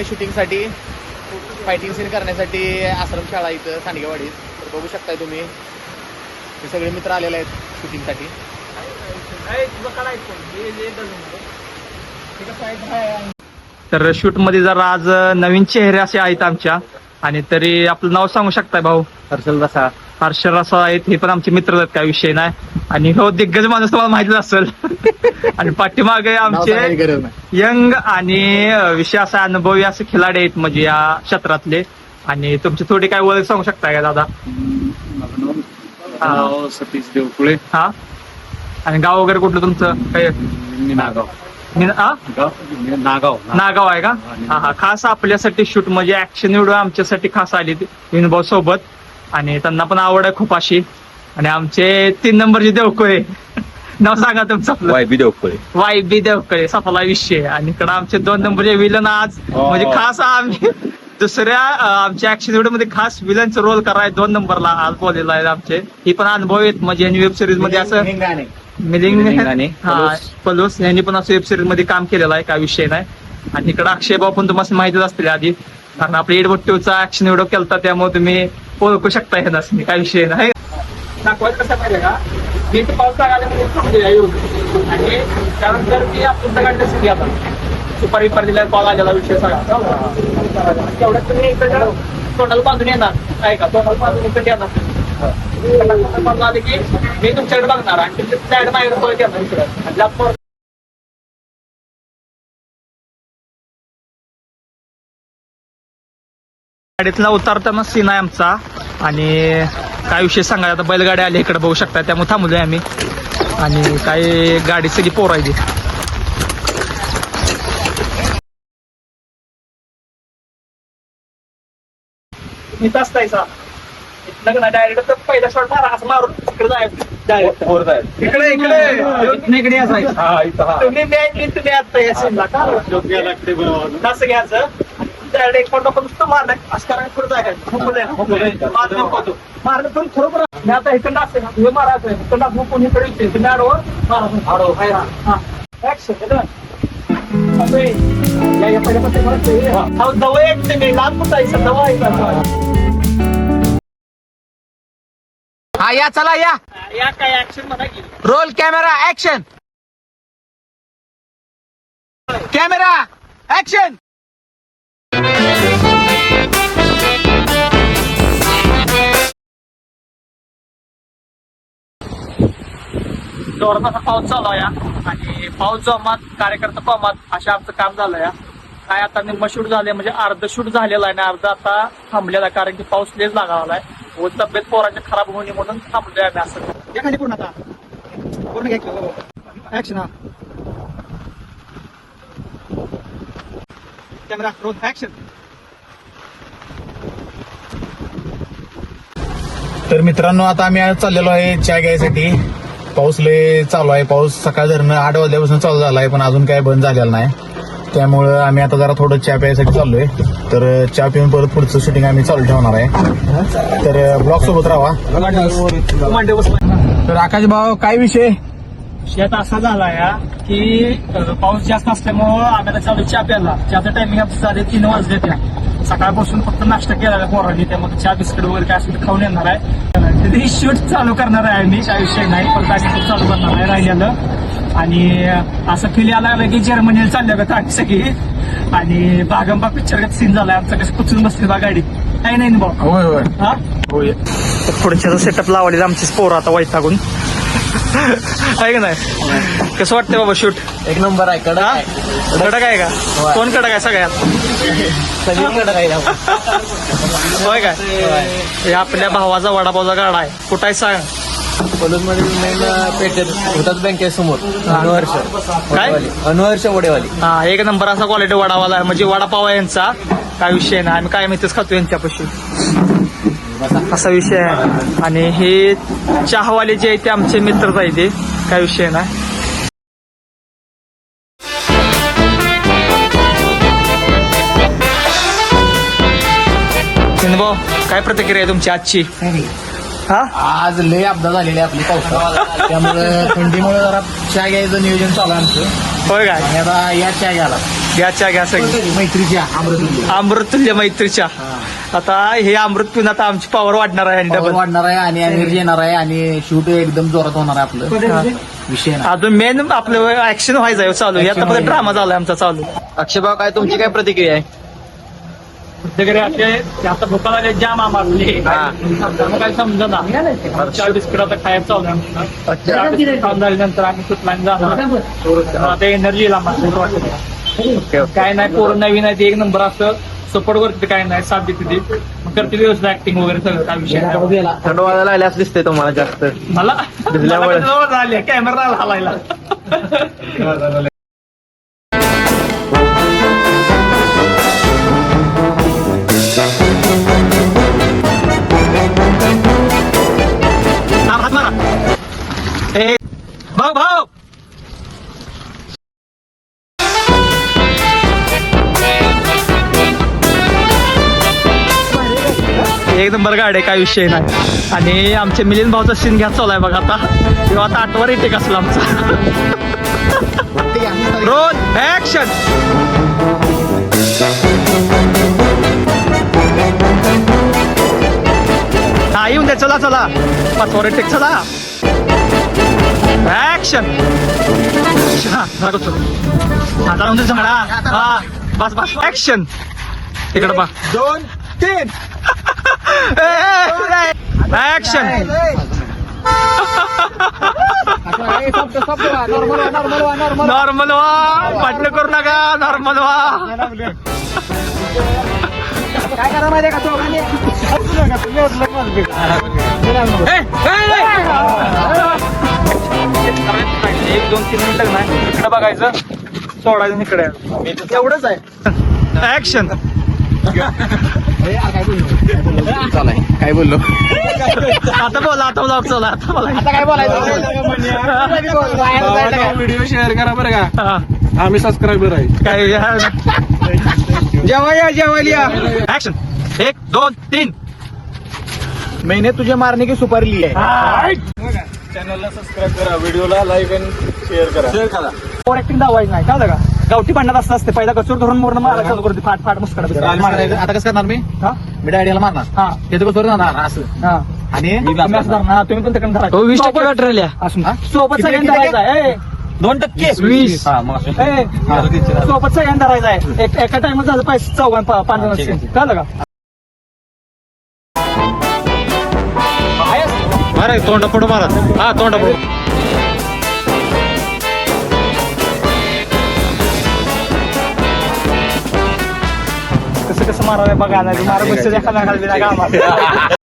आहे शूटिंगसाठी fighting scene करण्यासाठी आश्रमशाळा इथं सांडगेवाडीत. तर बघू शकताय तुम्ही. हे सगळे मित्र आलेले आहेत शूटिंगसाठी तर शूटमध्ये जरा आज नवीन चेहरे असे आहेत आमच्या. आणि तरी आपलं नाव सांगू शकताय भाऊ? हर्षल रसा. हर्षर असं आहेत हे पण आमचे मित्र आहेत काय विषय नाही. आणि हो दिग्गज माणूस तुम्हाला माहितीच असेल. आणि पाठीमागे आमचे यंग आणि विषय असा अनुभवी असे खिलाडी आहेत म्हणजे या क्षेत्रातले. आणि तुमची थोडी काय ओळख सांगू शकताय का दादा? सतीश देवकुळे. हा. आणि गाव वगैरे कुठलं तुमचं? काय? मी नागाव. हा? नागाव. नागाव आहे का? हा. हा खास आपल्यासाठी शूट म्हणजे ऍक्शन व्हिडिओ आमच्यासाठी खास आली विनोभाऊ सोबत आणि त्यांना पण आवड आहे खूप अशी. आणि आमचे तीन नंबरचे देवकळे नाव सांगा तुमचं. आपलं Y B Devkule Y B Devkale सफला विषय. आणि इकडे आमचे दोन नंबरचे विलन आज. हो. म्हणजे खास आम्ही दुसऱ्या आमच्या ऍक्शन व्हिडिओमध्ये खास विलनचा रोल कराय दोन नंबरला आज बोललेला आहे आमचे. ही पण अनुभव आहेत. म्हणजे वेब सिरीजमध्ये असं. मिलिंग हा. पलूस. यांनी पण असं वेब सिरीजमध्ये काम केलेलं आहे. काय विषय नाही. आणि इकडे अक्षय भाऊ पण तुम्हाला माहितीच असतील आधी. कारण आपली एडवट्टीवचा ऍक्शन एवढं केलता त्यामुळे तुम्ही ओळखू शकता हे नसणे काय विषय नाही. दाखवायचं कसं का? मी तर पाऊस थांबलेला म्हणजे येऊन. आणि त्यानंतर मी आपण सगळ्यांना सिटी आता. सुपारी पारीला कॉल आलेला विषय सगळा. तेवढ्यात तुम्ही इकडं तोंडाला बांधून येणार. आहे का? तोंडाला बांधून इकडे येणार. आले की मी तुमच्याकडे बघणार आणि तुमच्या side माझ्याकडे पळत येणार गाडीतला उतारताना सीन आहे आमचा. आणि काय विषय सांगायचा आता बैलगाडी आली इकडे बघू शकता त्यामुळे थांबलोय आम्ही. आणि काही गाडी सगळी पोरायची इथनं डायरेक्ट तर पहिला शॉट मारा असं मारून इकडे जायचं. डायरेक्ट इकडे इकडे. इकडे यायचं तुम्ही मॅच मी तुम्ही आता या सीनला का कसं घ्यायचं. नको नुसतं मारलं असं करायला पुढे जायचं. हुकू दे, हुकू दे. मार नको तू. मारलं पण खरोखर मी आता इकडं असते ना हे मारायचं इकडं असं कोणी इकडे येते आडवं हा. ऍक्शन येतं असं आहे. या हा. हा, मी. लांब आहे? आहे? हा चला या. या काय ऍक्शन म्हणा roll camera action camera action जोरात असा पाऊस चालू आहे आणि पाऊस जोमात कार्यकर्ता पामात अशा आमचं काम झालंय काय आता निम्म शूट झाले म्हणजे अर्ध शूट झालेलं आहे आणि अर्ध आता थांबलेला आहे कारण की पाऊस लेच लागावला आहे. व तब्येत पोरांची खराब होणे म्हणून थांबलोय आम्ही असं. या खाली पूर्ण आता. पूर्ण घ्या ऍक्शन हा कॅमेरा रोल ऍक्शन तर मित्रांनो आता आम्ही चाललेलो आहे चहा घ्यायसाठी. पाऊस लय चालू आहे. पाऊस सकाळ धरणं आठ वाजल्यापासून चालू झाला आहे पण अजून काय बंद झालेला नाही. त्यामुळं आम्ही आता जरा थोडं चहा प्यायसाठी चाललोय. तर चहा पिऊन परत पुढचं शूटिंग आम्ही चालू ठेवणार आहे. तर ब्लॉग सोबत राहा. तर आकाश भाऊ काय विषय? शेत असा झाला या की पाऊस जास्त असल्यामुळं आम्ही आता चालू चहा प्यायला. चहाचा टायमिंग आमचं झाले तीन वाजले त्या सकाळपासून फक्त नाश्ता केला पोरांनी त्यामध्ये चहा बिस्किट वगैरे काय असेल खाऊन येणार आहे. तिथे शूट चालू करणार आहे आम्ही काय विषय नाही पण काय शूट चालू करणार आहे राहिलेलं. आणि असं फील यायला लागलं की जर्मनीला चालल्या का सगळी. आणि बागंबा पिक्चर सीन झालाय आमचं कसं कुचून बसले बा गाडी. काही नाही ना भाऊ? होय होय. हा? होय. पुढच्या सेटअप लावलेला आमची पोरं आता वैतागून. आहे का नाही? कसं वाटतंय बाबा शूट? एक नंबर आहे कडा कडक आहे का? कोण कडक आहे सगळ्यात? सगळीकडे आहे होय काय? हे आपल्या भावाचा वडापावचा गाडा आहे. कुठं आहे सांग? मेन पेटेल होतात बँकेसमोर अनुवर्ष काय? अनुवर्ष वडेवाली. हा एक नंबर असा क्वालिटी वडावाला आहे. म्हणजे वडापाव आहे यांचा. काय विषय नाही. आम्ही काय माहितीच खातो यांच्यापाशी. असा विषय आहे. आणि हे चहावाले जे आहे ते आमचे मित्रच आहे ते काय विषय नाही. भाऊ काय प्रतिक्रिया आहे तुमची आजची? हा? आज लय अपघात झालेली आपली पावसाळा त्यामुळे थंडीमुळे जरा चहा घ्यायचं नियोजन चालू आहे आमचं. होय काय? आणि आता या चहा घ्यायला. घ्या चहा घ्या सगळी. मैत्रीच्या अमृत अमृतुल्य मैत्रीच्या आता हे अमृत पिऊन आता आमची पॉवर वाढणार आहे आणि Power डबल वाढणार आहे आणि एनर्जी येणार आहे आणि शूट एकदम जोरात होणार आहे आपलं. विषय नाही. अजून मेन आपलं ऍक्शन व्हायचं आहे चालू. हे आता Action ड्रामा झालाय आमचा चालू. अक्षयभाऊ काय तुमची काय प्रतिक्रिया आहे? असे आता भूका लागले जाम आम्हाला मग काय समजा ना चार बिस्किट आता खायचं चालू आहे. आमचं. चार बिस्किट खाऊन झाल्यानंतर आम्ही जाणार आता एनर्जी येईल आम्हाला वाटतं काय नाही पोरं नवीन आहे ते एक नंबर असं. सपोर्ट करते काय नाही साथ देते ते. मग करते व्यवस्थित ऍक्टिंग वगैरे सगळं काय विषय नाही. थंड वाजायला लागल्यास दिसते तुम्हाला जास्त. मला कॅमेरा हलायला. एक नंबर गाडी आहे, काय विषय नाही. आणि आमच्या मिलिंद भाऊचा सीन घ्या चालू आहे बघा आता. तेव्हा आता आठवर येते कसला आमचा? रोल ऍक्शन हा येऊन द्या चला चला. पाचवर टेक चला. ऍक्शन हा हा बस बस. ऍक्शन तिकडे बा दोन तीन. नॉर्मल व्हा वाटणं करू नका नॉर्मल व्हा काय करा का एक दोन तीन मिनिटं नाही इकडे बघायचं. सोडायचं इकडे. एवढंच आहे. ऍक्शन काय बोललो? आता बोला आता बोला चला आता बोला. आता काय बोलायचं? व्हिडिओ शेअर करा बरं का. हा, आम्ही सबस्क्रायबर आहे. काय जेव्हा या जेव्हा या. ऍक्शन एक दोन तीन. मैंने तुझे मारने की सुपारी ली है. चॅनलला सबस्क्राईब करा व्हिडिओला लाईक आणि शेअर करा. शेअर करा. ओव्हर ऍक्टिंग दावायचं नाही. का का? गावठी भांडणात असं असते. पहिला कचोर धरून मोरण मारा चालू करते फाट फाट मुस्कडा आता कसं करणार मी? हा मी डायडीला मारणार. हा. ते तर कसं जाणार असं. हा. आणि? तुम्ही असं धरणार, हा, तुम्ही पण तिकडे धरा. वीस टक्के वाटरल्या असून हा? सोबत किती- सगळ्यांना किती धरायचं आहे. दोन टक्के? वीस हा, मग असं. ए, सोबत सगळ्यांना धरायचं आहे. एक- एका टाइमात झालं पाहिजे चौघां पा- पाच जण असतील. कळलं का? अरे तोंडा पडू मारा. हा तोंडा पडू कसं कसं मारावं बघा ना मारा बसचं एखादा घालवी ना